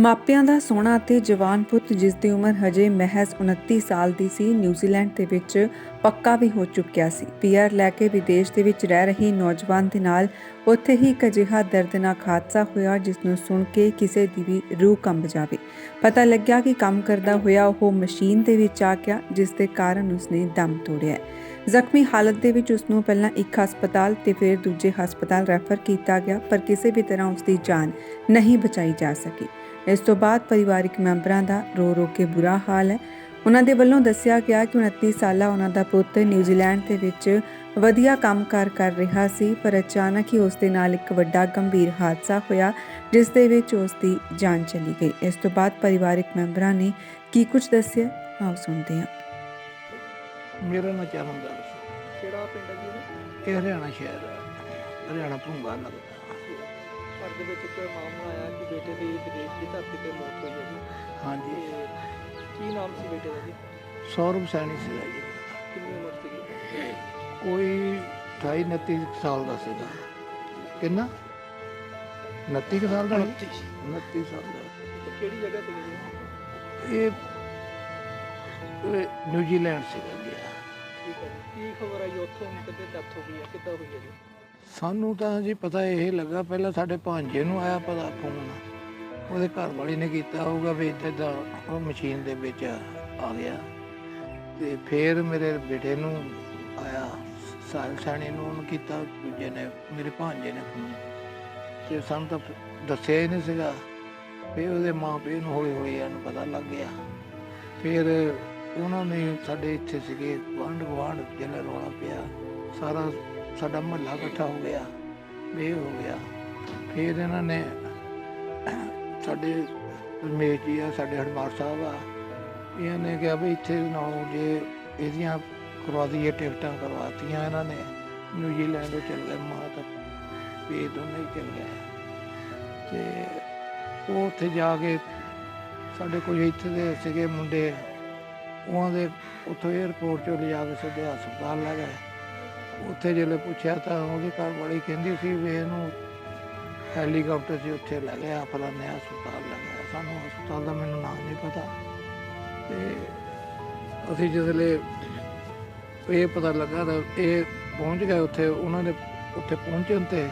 ਮਾਪਿਆਂ ਦਾ ਸੋਹਣਾ ਅਤੇ ਜਵਾਨ ਪੁੱਤ, ਜਿਸ ਦੀ ਉਮਰ ਹਜੇ ਮਹਿਜ਼ 29 ਸਾਲ ਦੀ ਸੀ, ਨਿਊਜ਼ੀਲੈਂਡ ਦੇ ਵਿੱਚ ਪੱਕਾ ਵੀ ਹੋ ਚੁੱਕਿਆ ਸੀ। ਪੀਆਰ ਲੈ ਕੇ ਵਿਦੇਸ਼ ਦੇ ਵਿੱਚ ਰਹਿ ਰਹੀ ਨੌਜਵਾਨ ਦੇ ਨਾਲ ਉੱਥੇ ਹੀ ਇੱਕ ਅਜਿਹਾ ਦਰਦਨਾਕ ਹਾਦਸਾ ਹੋਇਆ, ਜਿਸ ਨੂੰ ਸੁਣ ਕੇ ਕਿਸੇ ਦੀ ਵੀ ਰੂਹ ਕੰਬ ਜਾਵੇ। ਪਤਾ ਲੱਗਿਆ ਕਿ ਕੰਮ ਕਰਦਾ ਹੋਇਆ ਉਹ ਮਸ਼ੀਨ ਦੇ ਵਿੱਚ ਆ ਗਿਆ, ਜਿਸ ਦੇ ਕਾਰਨ ਉਸਨੇ ਦਮ ਤੋੜਿਆ ਜ਼ਖਮੀ ਹਾਲਤ ਦੇ ਵਿੱਚ ਉਸ ਨੂੰ ਪਹਿਲਾਂ ਇੱਕ ਹਸਪਤਾਲ ਤੇ ਫਿਰ ਦੂਜੇ ਹਸਪਤਾਲ ਰੈਫਰ ਕੀਤਾ ਗਿਆ, ਪਰ ਕਿਸੇ ਵੀ ਤਰ੍ਹਾਂ ਉਸ ਦੀ ਜਾਨ ਨਹੀਂ ਬਚਾਈ ਜਾ ਸਕੀ। ਇਸ ਤੋਂ ਬਾਅਦ ਪਰਿਵਾਰਕ ਮੈਂਬਰਾਂ ਦਾ ਰੋ ਰੋ ਕੇ ਬੁਰਾ ਹਾਲ ਹੈ। ਉਹਨਾਂ ਦੇ ਵੱਲੋਂ ਦੱਸਿਆ ਗਿਆ ਕਿ 29 ਸਾਲਾ ਉਹਨਾਂ ਦਾ ਪੁੱਤ ਨਿਊਜ਼ੀਲੈਂਡ ਦੇ ਵਿੱਚ ਵਧੀਆ ਕੰਮਕਾਰ ਕਰ ਰਿਹਾ ਸੀ, ਪਰ ਅਚਾਨਕ ਹੀ ਉਸ ਦੇ ਨਾਲ ਇੱਕ ਵੱਡਾ ਗੰਭੀਰ ਹਾਦਸਾ ਹੋਇਆ, ਜਿਸ ਦੇ ਵਿੱਚ ਉਸ ਦੀ ਜਾਨ ਚਲੀ ਗਈ। ਇਸ ਤੋਂ ਬਾਅਦ ਪਰਿਵਾਰਕ ਮੈਂਬਰਾਂ ਨੇ ਕੀ ਕੁਝ ਦੱਸਿਆ, ਆਓ ਸੁਣਦੇ ਹਾਂ। ਮੇਰਾ ਨਾਂ ਚਰਨਦਾਰ ਸੀ ਕਿਹੜਾ ਪਿੰਡ ਹੈ ਜੀ? ਇਹ? ਇਹ ਹਰਿਆਣਾ ਸ਼ਹਿਰ ਹੈ। ਹਰਿਆਣਾ ਭੁੰਗਾ ਲੱਗਦਾ ਘਰ ਦੇ ਵਿੱਚ ਇੱਕ ਮਾਮਲਾ ਆਇਆ ਕਿ ਬੇਟੇ ਦੀ ਵਿਦੇਸ਼ ਦੀ ਧਰਤੀ ਤੇ ਮੌਤ ਹੋਈ ਹੈ ਜੀ। ਹਾਂਜੀ। ਤੇ ਕੀ ਨਾਮ ਸੀ ਬੇਟੇ ਦਾ ਜੀ? ਸੌਰਵ ਸੈਣੀ ਸੀਗਾ ਜੀ। ਕਿੰਨੀ ਉਮਰ ਸੀਗੀ ਕੋਈ 28 29 ਸਾਲ ਦਾ ਸੀਗਾ ਕਿੰਨਾ? 29 ਕੁ ਸਾਲ ਦਾ 29 ਸਾਲ ਦਾ। ਤੇ ਕਿਹੜੀ ਜਗ੍ਹਾ ਤੇ ਜੀ? ਇਹ ਇਹ ਨਿਊਜ਼ੀਲੈਂਡ ਸੀਗਾ ਜੀ। ਠੀਕ ਹੈ ਜੀ। ਕੀ ਖਬਰ ਆਈ? ਉੱਥੋਂ ਕਿੱਥੇ ਡੈਥ ਹੋ ਗਈ ਹੈ ਕਿੱਦਾਂ ਹੋਈ ਹੈ ਜੀ? ਸਾਨੂੰ ਤਾਂ ਜੀ ਪਤਾ ਇਹ ਲੱਗਾ, ਪਹਿਲਾਂ ਸਾਡੇ ਭਾਂਜੇ ਨੂੰ ਆਇਆ ਪਤਾ ਫੋਨ ਉਹਦੇ ਘਰ ਵਾਲੀ ਨੇ ਕੀਤਾ ਹੋਊਗਾ ਵੀ ਇੱਥੇ ਦਾ ਉਹ ਮਸ਼ੀਨ ਦੇ ਵਿੱਚ ਆ ਗਿਆ। ਤੇ ਫਿਰ ਮੇਰੇ ਬੇਟੇ ਨੂੰ ਆਇਆ ਸਾਲ ਸਾਣੀ ਨੂੰ ਉਹਨੂੰ ਕੀਤਾ, ਦੂਜੇ ਨੇ, ਮੇਰੇ ਭਾਂਜੇ ਨੇ ਫੋਨ ਤੇ ਸਾਨੂੰ ਤਾਂ ਦੱਸਿਆ ਹੀ ਨਹੀਂ ਸੀਗਾ। ਫਿਰ ਉਹਦੇ ਮਾਂ ਪਿਓ ਨੂੰ ਹੌਲੀ ਹੌਲੀ ਇਹਨੂੰ ਪਤਾ ਲੱਗ ਗਿਆ। ਫਿਰ ਉਹਨਾਂ ਨੇ ਸਾਡੇ ਇੱਥੇ ਸੀਗੇ ਗੁਆਂਢ ਗੁਆਂਢ ਜਿਹੜਾ ਰੌਲਾ ਪਿਆ, ਸਾਰਾ ਸਾਡਾ ਮਹੱਲਾ ਇਕੱਠਾ ਹੋ ਗਿਆ ਇਹ ਹੋ ਗਿਆ। ਫਿਰ ਇਹਨਾਂ ਨੇ ਸਾਡੇ ਰਮੇਸ਼ ਜੀ ਆ, ਸਾਡੇ ਹਰਮਾਰ ਸਾਹਿਬ ਆ, ਇਹਨਾਂ ਨੇ ਕਿਹਾ ਵੀ ਇੱਥੇ ਨਾਲੋਂ ਜੇ ਇਹਦੀਆਂ ਕਰਵਾ ਦਈਏ, ਟਿਕਟਾਂ ਕਰਵਾਤੀਆਂ ਇਹਨਾਂ ਨੇ ਨਿਊਜ਼ੀਲੈਂਡ ਉਹ ਚੱਲ ਗਏ ਮਾਂ ਵੀ ਦੋਨੇ ਹੀ ਚੱਲ ਗਏ। ਤੇ ਉਹ ਉੱਥੇ ਜਾ ਕੇ ਸਾਡੇ ਕੁਝ ਇੱਥੇ ਦੇ ਸੀਗੇ ਮੁੰਡੇ, ਉਹਨਾਂ ਦੇ ਉੱਥੋਂ 에어ਪੋਰਟ ਚੋਂ ਲਿਜਾ ਕੇ ਸਿੱਧੇ ਹਸਪਤਾਲ ਲੈ ਗਏ। ਉੱਥੇ ਜਦੋਂ ਪੁੱਛਿਆ ਤਾਂ ਉਹਦੀ ਘਰ ਵਾਲੀ ਕਹਿੰਦੀ ਸੀ ਵੀ ਇਹਨੂੰ ਹੈਲੀਕਾਪਟਰ 'ਚ ਉੱਥੇ ਲੈ ਗਿਆ ਫਲਾਣੇ ਹਸਪਤਾਲ ਲੈ ਗਿਆ ਸਾਨੂੰ ਹਸਪਤਾਲ ਦਾ ਮੈਨੂੰ ਨਾਮ ਨਹੀਂ ਪਤਾ। ਤੇ ਅਸੀਂ ਜਦੋਂ ਇਹ ਪਤਾ ਲੱਗਾ ਤਾਂ ਇਹ ਪਹੁੰਚ ਗਏ ਉੱਥੇ, ਉਹਨਾਂ ਨੇ ਉੱਥੇ ਪਹੁੰਚਣ ਤੇ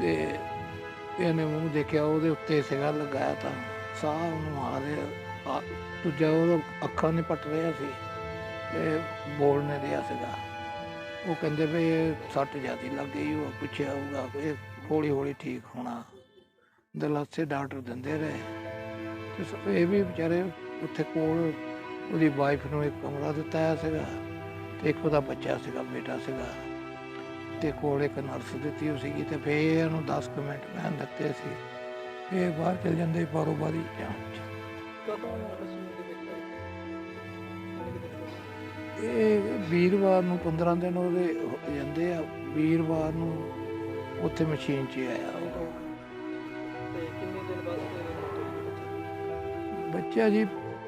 ਤੇ ਇਹਨੇ ਮੂੰਹ ਦੇਖਿਆ, ਉਹਦੇ ਉੱਤੇ ਸਿਗਾ ਲਗਾਇਆ ਤਾਂ ਸਾਹ ਉਹਨੂੰ ਆ ਰਿਹਾ। ਦੂਜਾ ਉਹ ਅੱਖਾਂ ਨੇ ਪਟ ਰਿਹਾ ਸੀ, ਤੇ ਬੋਲ ਨਹੀਂ ਰਿਹਾ ਸੀਗਾ। ਉਹ ਕਹਿੰਦੇ ਵੀ ਇਹ ਸੱਟ ਜ਼ਿਆਦੀ ਲੱਗ ਗਈ, ਉਹ ਪੁੱਛਿਆ ਹੋਊਗਾ ਇਹ ਹੌਲੀ ਹੌਲੀ ਠੀਕ ਹੋਣਾ। ਦਲਾਸੇ ਡਾਕਟਰ ਦਿੰਦੇ ਰਹੇ। ਤੇ ਇਹ ਵੀ ਵਿਚਾਰੇ ਉੱਥੇ ਕੋਲ ਉਹਦੀ ਵਾਈਫ ਨੂੰ ਇੱਕ ਕਮਰਾ ਦਿੱਤਾ ਹੋਇਆ ਸੀਗਾ ਤੇ ਇੱਕ ਉਹਦਾ ਬੱਚਾ ਸੀਗਾ, ਬੇਟਾ ਸੀਗਾ। ਤੇ ਕੋਲ ਇੱਕ ਨਰਸ ਦਿੱਤੀ ਹੋਈ ਸੀਗੀ ਤੇ ਫੇਰ ਇਹਨੂੰ 10 ਕੁ ਮਿੰਟ ਮੈਂ ਦਿੱਤੇ ਸੀ। ਇਹ ਬਾਹਰ ਚਲ ਜਾਂਦੇ, ਬਾਰੋਬਾਰੀ ਜਾਣ ਕਦੋਂ ਇਹ ਵੀਰਵਾਰ ਨੂੰ 15 ਦਿਨ ਉਹਦੇ ਹੋ ਜਾਂਦੇ ਆ ਵੀਰਵਾਰ ਨੂੰ ਉੱਥੇ ਮਸ਼ੀਨ 'ਚ ਆਇਆ ਉਹ। ਤੇ ਕਿੰਨੇ ਦਿਨ ਬਾਅਦ ਜੀ ਬੱਚੇ ਜੀ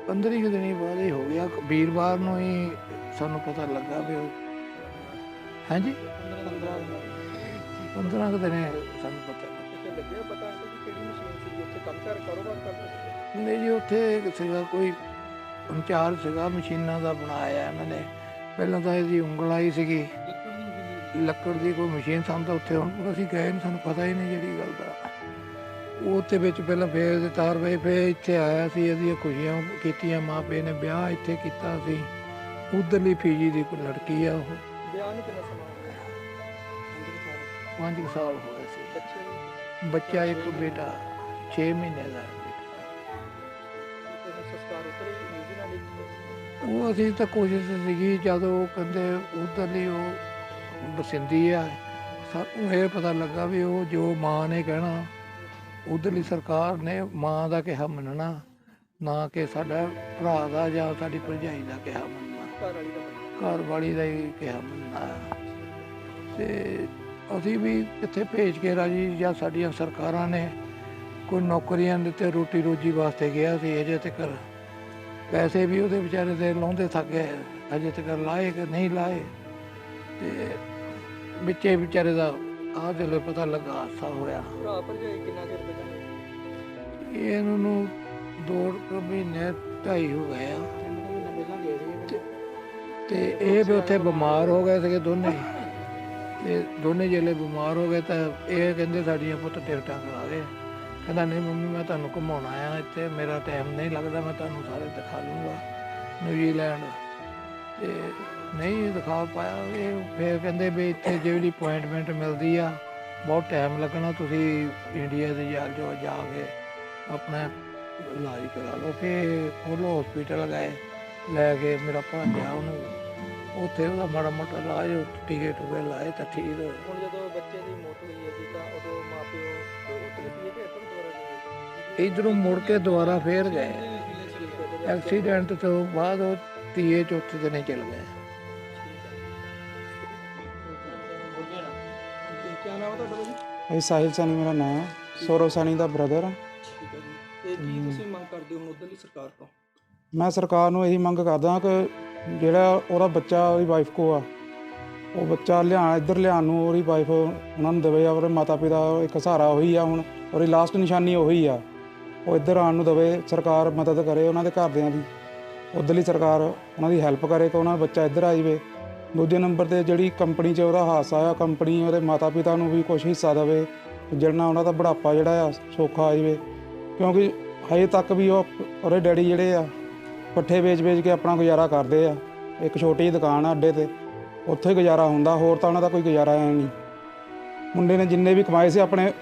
15 ਕੁ ਦਿਨੀ ਬਾਅਦ ਹੀ ਹੋ ਗਿਆ। ਵੀਰਵਾਰ ਨੂੰ ਹੀ ਸਾਨੂੰ ਪਤਾ ਲੱਗਾ ਵੀ ਉਹ ਹਾਂਜੀ? 15 ਦਿਨ 15 ਕੁ ਦਿਨੇ ਸਾਨੂੰ ਪਤਾ ਲੱਗਾ। ਲੱਗਿਆ ਪਤਾ ਕਿ ਕਿਹੜੀ ਮਸ਼ੀਨ ਸੀ ਉੱਥੇ ਕੰਮ ਕਰ ਕਾਰੋਬਾਰ ਕਰਦੇ ਸੀ। ਨਹੀਂ ਜੀ ਉੱਥੇ ਸੀਗਾ ਕੋਈ ਇੰਚਾਰਜ ਸੀਗਾ ਮਸ਼ੀਨਾਂ ਦਾ ਬਣਾਇਆ ਇਹਨਾਂ ਨੇ। ਪਹਿਲਾਂ ਤਾਂ ਇਹਦੀ ਉਂਗਲ ਆਈ ਸੀਗੀ। ਲੱਕੜ ਦੀ ਕੋਈ ਮਸ਼ੀਨ ਸਾਨੂੰ ਤਾਂ ਉੱਥੇ ਹੁਣ ਅਸੀਂ ਗਏ ਨਹੀਂ ਸਾਨੂੰ ਪਤਾ ਹੀ ਨਹੀਂ ਜਿਹੜੀ ਗੱਲ ਦਾ। ਉਹ ਉੱਥੇ ਵਿੱਚ ਪਹਿਲਾਂ ਫੇਰ ਦੇ ਤਾਰ ਵੇ ਫੇਰ ਇੱਥੇ ਆਇਆ ਸੀ ਇਹਦੀਆਂ ਖੁਸ਼ੀਆਂ ਕੀਤੀਆਂ ਮਾਂ ਪਿਓ ਨੇ ਵਿਆਹ ਇੱਥੇ ਕੀਤਾ ਸੀ। ਉਧਰਲੀ ਫੀਜੀ ਦੀ ਕੋਈ ਲੜਕੀ ਆ ਉਹ। ਵਿਆਹ ਨੂੰ ਕਿੰਨਾ ਸਮਾਂ ਹੋ ਗਿਆ? ਪੰਜ ਕੁ ਸਾਲ ਪੰਜ ਕੁ ਸਾਲ ਹੋਏ ਸੀ। ਬੱਚੇ ਇੱਕ ਬੇਟਾ 6 ਮਹੀਨੇ ਦਾ ਹੈ ਬੇਟਾ। ਸੰਸਕਾਰ ਹੀ ਵਿੱਚ ਉਹ ਅਸੀਂ ਤਾਂ ਕੋਸ਼ਿਸ਼ ਸੀਗੀ ਜਦੋਂ ਉਹ ਕਹਿੰਦੇ ਉਧਰਲੀ ਉਹ ਬਸਿੰਦੀ ਆ ਸਾਨੂੰ ਇਹ ਪਤਾ ਲੱਗਾ ਵੀ ਉਹ ਜੋ ਮਾਂ ਨੇ ਕਹਿਣਾ ਉਧਰਲੀ ਸਰਕਾਰ ਨੇ ਮਾਂ ਦਾ ਕਿਹਾ ਮੰਨਣਾ ਨਾ ਕਿ ਸਾਡਾ ਭਰਾ ਦਾ ਜਾਂ ਸਾਡੀ ਭਰਜਾਈ ਦਾ ਕਿਹਾ ਮੰਨਣਾ। ਘਰ ਵਾਲੀ ਦਾ। ਹੀ ਕਿਹਾ ਮੰਨਣਾ। ਤੇ ਅਸੀਂ ਵੀ ਕਿੱਥੇ ਭੇਜ ਕੇ ਰਾਜੀ ਜਾਂ ਸਾਡੀਆਂ ਸਰਕਾਰਾਂ ਨੇ ਕੋਈ ਨੌਕਰੀਆਂ ਦਿੱਤੇ ਰੋਟੀ ਰੋਜੀ ਵਾਸਤੇ ਗਿਆ ਸੀ ਅਜੇ ਤੱਕ ਪੈਸੇ ਵੀ ਉਹਦੇ ਵਿਚਾਰੇ ਦੇ ਲਾਉਂਦੇ ਥੱਕ ਗਏ ਅਜੇ ਤੱਕ ਲਾਏ ਕਿ ਨਹੀਂ ਲਾਏ। ਤੇ ਵਿੱਚੇ ਵਿਚਾਰੇ ਦਾ ਆਹ ਜਦੋਂ ਪਤਾ ਲੱਗਾ ਹਾਦਸਾ ਹੋਇਆ। ਭਰਾ ਭਰਜਾਈ ਕਿੰਨਾ ਚਿਰ ਬਚਾਂਗੇ ਇਹਨਾਂ ਨੂੰ ਦੋ ਮਹੀਨੇ ਢਾਈ ਹੋ ਗਏ ਤੇ ਇਹ ਵੀ ਉੱਥੇ ਬਿਮਾਰ ਹੋ ਗਏ ਸੀਗੇ ਦੋਨੇ। ਤੇ ਦੋਨੇ ਜਿਹੜੇ ਬਿਮਾਰ ਹੋ ਗਏ ਤਾਂ ਇਹ ਕਹਿੰਦੇ ਸਾਡੀਆਂ ਪੁੱਤ ਟਿਕਟਾਂ ਕਰਾ ਦੇ ਕਹਿੰਦਾ, ਨਹੀਂ ਮੰਮੀ, ਮੈਂ ਤੁਹਾਨੂੰ ਘੁਮਾਉਣਾ ਆਇਆ ਇੱਥੇ, ਮੇਰਾ ਟਾਈਮ ਨਹੀਂ ਲੱਗਦਾ, ਮੈਂ ਤੁਹਾਨੂੰ ਸਾਰੇ ਦਿਖਾ ਲੂੰਗਾ ਨਿਊਜ਼ੀਲੈਂਡ ਤੇ ਨਹੀਂ ਦਿਖਾ ਪਾਇਆ, ਇਹ ਫਿਰ ਕਹਿੰਦੇ ਵੀ ਇੱਥੇ ਜਿਹੜੀ ਅਪਾਇੰਟਮੈਂਟ ਮਿਲਦੀ ਆ, ਬਹੁਤ ਟਾਈਮ ਲੱਗਣਾ, ਤੁਸੀਂ ਇੰਡੀਆ ਦੇ ਜਾ ਜੋ ਜਾ ਕੇ ਆਪਣਾ ਇਲਾਜ ਕਰਾ ਲਓ। ਫਿਰ ਫੋਲੋ ਹਸਪੀਟਲ ਗਏ, ਲੈ ਕੇ ਮੇਰਾ ਭਾਂਜਾ ਉਹਨੂੰ ਉੱਥੇ ਉਹਦਾ ਮਾੜਾ ਮੋਟਾ ਇਲਾਜ ਟੀਕੇ ਟੂਕੇ ਲਾਏ ਤਾਂ ਠੀਕ। ਹੁਣ ਜਦੋਂ ਬੱਚੇ ਦੀ ਮੌਤ ਹੋਈ ਹੈ ਜੀ ਤਾਂ ਉਦੋਂ ਮਾਪਿਓ ਉੱਥੇ ਪੀਏ ਕਿ ਇੱਧਰ ਦੁਬਾਰਾ ਗਏ ਇਧਰੋਂ ਮੁੜ ਕੇ ਦੁਬਾਰਾ ਫੇਰ ਗਏ। ਠੀਕ। ਐਕਸੀਡੈਂਟ ਤੋਂ ਬਾਅਦ ਉਹ ਤੀਏ ਚੌਥੇ ਦਿਨੇ ਚਲ ਗਏ। ਕੀ ਨਾਮ ਹੈ ਤੁਹਾਡਾ ਭਾਜੀ? ਇਹ ਸਾਹਿਲ ਸਾਨੀ ਮੇਰਾ ਨਾਮ ਹੈ। ਸੌਰਵ ਸਾਨੀ ਦਾ ਬ੍ਰਦਰ ਠੀਕ ਹੈ ਜੀ। ਤੇ ਕੀ ਤੁਸੀਂ ਮੰਗ ਕਰਦੇ ਹੋ ਹੁਣ ਉਧਰਲੀ ਸਰਕਾਰ ਤੋਂ? ਮੈਂ ਸਰਕਾਰ ਨੂੰ ਇਹੀ ਮੰਗ ਕਰਦਾ ਕਿ ਜਿਹੜਾ ਉਹਦਾ ਬੱਚਾ, ਉਹਦੀ ਵਾਈਫ ਕੋ ਆ, ਉਹ ਬੱਚਾ ਲਿਆਣ ਇੱਧਰ ਲਿਆਉਣ ਨੂੰ ਉਹਦੀ ਵਾਈਫ ਉਹਨਾਂ ਨੂੰ ਦੇਵੇ ਉਹਦੇ ਮਾਤਾ ਪਿਤਾ ਇੱਕ ਸਹਾਰਾ ਉਹੀ ਆ ਹੁਣ, ਉਹਦੀ ਲਾਸਟ ਨਿਸ਼ਾਨੀ ਉਹੀ ਆ। ਉਹ ਇੱਧਰ ਆਉਣ ਨੂੰ ਦੇਵੇ, ਸਰਕਾਰ ਮਦਦ ਕਰੇ ਉਹਨਾਂ ਦੇ ਘਰਦਿਆਂ ਦੀ। ਉੱਧਰਲੀ ਸਰਕਾਰ ਉਹਨਾਂ ਦੀ ਹੈਲਪ ਕਰੇ ਕਿ ਉਹਨਾਂ ਦਾ ਬੱਚਾ ਇੱਧਰ ਆ ਜਾਵੇ। ਦੂਜੇ ਨੰਬਰ ਤੇ ਜਿਹੜੀ ਕੰਪਨੀ 'ਚ ਉਹਦਾ ਹਾਦਸਾ ਆ ਕੰਪਨੀ ਉਹਦੇ ਮਾਤਾ ਪਿਤਾ ਨੂੰ ਵੀ ਕੁਝ ਹਿੱਸਾ ਦੇਵੇ ਜਿਹੜਾ ਉਹਨਾਂ ਦਾ ਬੁਢਾਪਾ ਜਿਹੜਾ ਆ, ਸੌਖਾ ਆ ਜਾਵੇ। ਕਿਉਂਕਿ ਹਜੇ ਤੱਕ ਵੀ ਉਹ, ਉਹਦੇ ਡੈਡੀ ਜਿਹੜੇ ਆ ਪੱਠੇ ਵੇਚ-ਵੇਚ ਕੇ ਆਪਣਾ ਗੁਜ਼ਾਰਾ ਕਰਦੇ ਆ। ਇੱਕ ਛੋਟੀ ਜਿਹੀ ਦੁਕਾਨ ਆ ਅੱਡੇ ਤੇ। ਉੱਥੇ ਹੀ ਗੁਜ਼ਾਰਾ ਹੁੰਦਾ, ਹੋਰ ਤਾਂ ਉਹਨਾਂ ਦਾ ਕੋਈ ਗੁਜ਼ਾਰਾ ਹੈ ਨਹੀਂ। ਮੁੰਡੇ ਨੇ ਜਿੰਨੇ ਵੀ ਕਮਾਏ ਸੀ, ਆਪਣੇ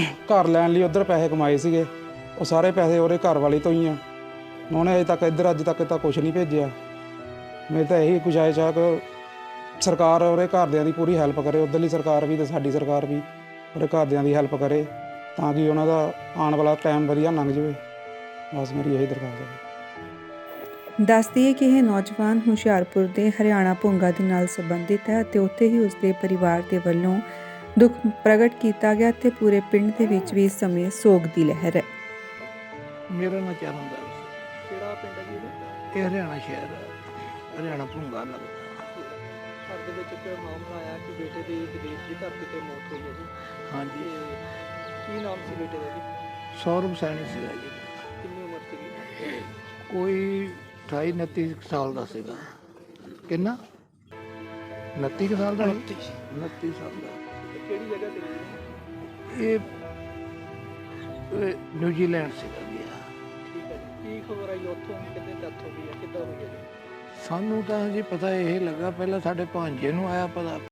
ਘਰ ਲੈਣ ਲਈ ਉਧਰ ਪੈਸੇ ਕਮਾਏ ਸੀਗੇ। ਉਹ ਸਾਰੇ ਪੈਸੇ ਉਹਦੇ ਘਰ ਵਾਲੇ ਤੋਂ ਹੀ ਆ। ਉਹਨੇ ਅਜੇ ਤੱਕ ਇੱਧਰ, ਅੱਜ ਤੱਕ ਤਾਂ ਕੁਝ ਨਹੀਂ ਭੇਜਿਆ। ਮੇਰੀ ਤਾਂ ਇਹੀ ਗੁਜ਼ਾਰਿਸ਼ ਆ ਕਿ ਸਰਕਾਰ ਉਹਦੇ ਘਰਦਿਆਂ ਦੀ ਪੂਰੀ ਹੈਲਪ ਕਰੇ। ਉਧਰਲੀ ਸਰਕਾਰ ਵੀ ਤੇ ਸਾਡੀ ਸਰਕਾਰ ਵੀ ਉਹਦੇ ਘਰਦਿਆਂ ਦੀ ਹੈਲਪ ਕਰੇ, ਤਾਂ ਕਿ ਉਹਨਾਂ ਦਾ ਆਉਣ ਵਾਲਾ ਟਾਈਮ ਵਧੀਆ ਲੰਘ ਜਾਵੇ। ਬਸ ਮੇਰੀ ਇਹੀ ਦਰਖਾਸਤ ਹੈ। ਦੱਸਦੀ ਹੈ ਕਿ ਇਹ ਨੌਜਵਾਨ ਹੁਸ਼ਿਆਰਪੁਰ ਦੇ ਹਰਿਆਣਾ ਭੁੰਗਾ ਦੇ ਨਾਲ ਸੰਬੰਧਿਤ ਹੈ ਅਤੇ ਉੱਥੇ ਹੀ ਉਸਦੇ ਪਰਿਵਾਰ ਦੇ ਵੱਲੋਂ ਦੁੱਖ ਪ੍ਰਗਟ ਕੀਤਾ ਗਿਆ ਤੇ ਪੂਰੇ ਪਿੰਡ ਦੇ ਵਿੱਚ ਵੀ ਇਸ ਸਮੇਂ ਸੋਗ ਦੀ ਲਹਿਰ ਹੈ। ਮੇਰਾ ਨਾਂ ਚਰਨਦਾਸ ਕਿਹੜਾ ਪਿੰਡ ਹੈ ਜੀ ਇਹ ਹਰਿਆਣਾ ਸ਼ਹਿਰ ਹੈ। ਹਰਿਆਣਾ ਭੁੰਗਾ ਲੱਗਦਾ ਘਰ ਦੇ ਵਿੱਚ ਇੱਕ ਮਾਮਲਾ ਆਇਆ ਕਿ ਬੇਟੇ ਦੀ ਵਿਦੇਸ਼ ਦੀ ਧਰਤੀ ਤੇ ਮੌਤ ਹੋਈ ਹੈ ਜੀ। ਹਾਂਜੀ। ਕੀ ਨਾਮ ਸੀ ਬੇਟੇ ਦਾ ਜੀ? ਸੌਰਵ ਸੈਣੀ ਸੀਗਾ ਜੀ। ਕਿੰਨੀ ਉਮਰ ਸੀਗੀ? ਕੋਈ 28 29 ਕੁ ਸਾਲ ਦਾ ਸੀਗਾ। ਕਿੰਨਾ? 29 ਕੁ ਸਾਲ ਦਾ 29 ਸਾਲ ਦਾ। ਕਿਹੜੀ ਜਗ੍ਹਾ ਤੇ ਇਹ ਇਹ ਨਿਊਜ਼ੀਲੈਂਡ ਸੀਗਾ ਜੀ। ਠੀਕ ਹੈ ਜੀ। ਕੀ ਖਬਰ ਆਈ ਉੱਥੋਂ ਕਿੰਨੇ ਡੈਥ ਹੋ ਗਈ ਹੈ? ਕਿੱਦਾਂ ਹੋਈ ਹੈ ਜੀ? ਸਾਨੂੰ ਤਾਂ ਜੀ ਪਤਾ ਇਹ ਲੱਗਾ ਪਹਿਲਾਂ ਸਾਡੇ ਭਾਂਜੇ ਨੂੰ ਆਇਆ ਪਤਾ।